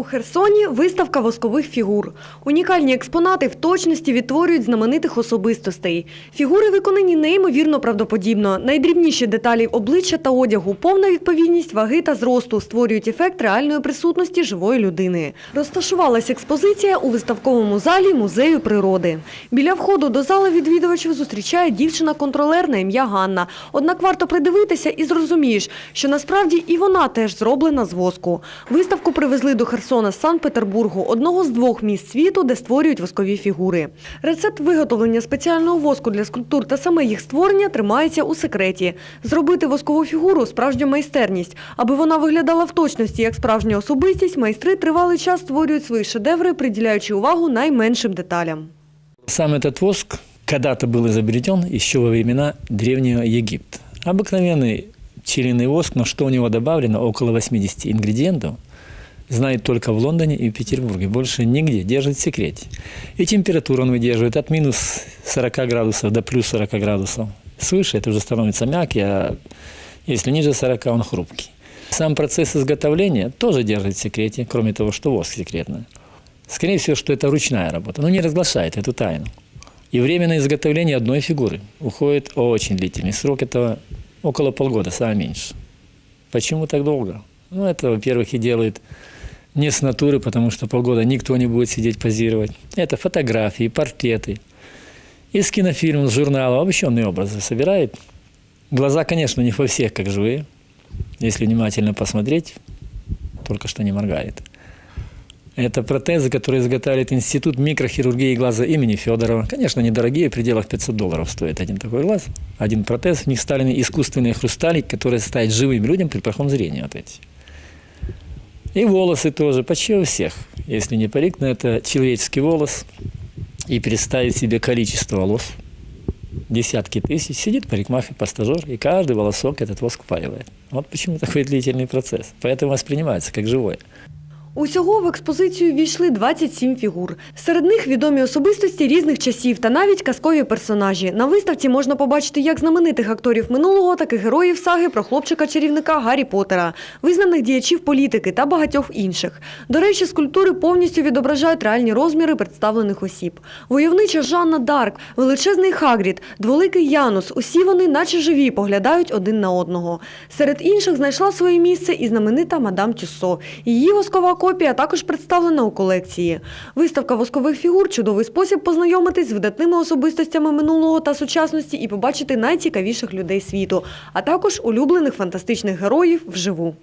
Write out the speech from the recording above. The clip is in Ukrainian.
У Херсоні виставка воскових фігур. Унікальні експонати в точності відтворюють знаменитих особистостей. Фігури виконані неймовірно правдоподібно. Найдрібніші деталі обличчя та одягу, повна відповідність ваги та зросту створюють ефект реальної присутності живої людини. Розташувалась експозиція у виставковому залі музею природи. Біля входу до зали відвідувачів зустрічає дівчина-контролер на ім'я Ганна. Однак варто придивитися і зрозумієш, що насправді і вона теж зроблена з воску. Виставку привезли до Херсона з Санкт-Петербургу, одного з двох місць світу, де створюють воскові фігури. Рецепт виготовлення спеціального воску для скульптур та саме їх створення тримається у секреті. Зробити воскову фігуру – справжня майстерність. Аби вона виглядала в точності як справжня особистість, майстри тривалий час створюють свої шедеври, приділяючи увагу найменшим деталям. Сам этот воск когда-то был изобретен еще во времена Древнего Египта. Обыкновенный пчелиный воск, но что у него добавлено, около 80 ингредиентов, знает только в Лондоне и Петербурге. Больше нигде, держит в секрете. И температуру он выдерживает от минус 40 градусов до плюс 40 градусов. Свыше это уже становится мягкий, а если ниже 40, он хрупкий. Сам процесс изготовления тоже держит в секрете, кроме того, что воск секретный. Скорее всего, что это ручная работа, но не разглашает эту тайну. И время на изготовление одной фигуры уходит очень длительный срок, это около полгода, самое меньше. Почему так долго? Ну, это, во-первых, и делает не с натуры, потому что полгода никто не будет сидеть позировать. Это фотографии, портреты. Из кинофильмов, с журнала обобщенные образы собирает. Глаза, конечно, не во всех, как живые. Если внимательно посмотреть, только что не моргает. Это протезы, которые изготавливает Институт микрохирургии глаза имени Федорова. Конечно, недорогие, в пределах 500 долларов стоит один такой глаз. Один протез. В них вставлены искусственные хрусталики, которые ставят живым людям при плохом зрении. Вот эти. И волосы тоже, почти у всех. Если не парик, но это человеческий волос. И представить себе количество волос. Десятки тысяч. Сидит парикмахер, пастажер, и каждый волосок этот воск впаивает. Вот почему такой длительный процесс. Поэтому воспринимается как живой. Усього в експозицію війшли 27 фігур. Серед них відомі особистості різних часів та навіть казкові персонажі. На виставці можна побачити як знаменитих акторів минулого, так і героїв саги про хлопчика-чарівника Гаррі Поттера, визнаних діячів політики та багатьох інших. До речі, скульптури повністю відображають реальні розміри представлених осіб. Войовнича Жанна Дарк, величезний Хагрід, дволикий Янус – усі вони, наче живі, поглядають один на одного. Серед інших знайшла своє місце і знаменита мадам Тюссо. Її воскова копія також представлена у колекції. Виставка воскових фігур – чудовий спосіб познайомитись з видатними особистостями минулого та сучасності і побачити найцікавіших людей світу, а також улюблених фантастичних героїв вживу.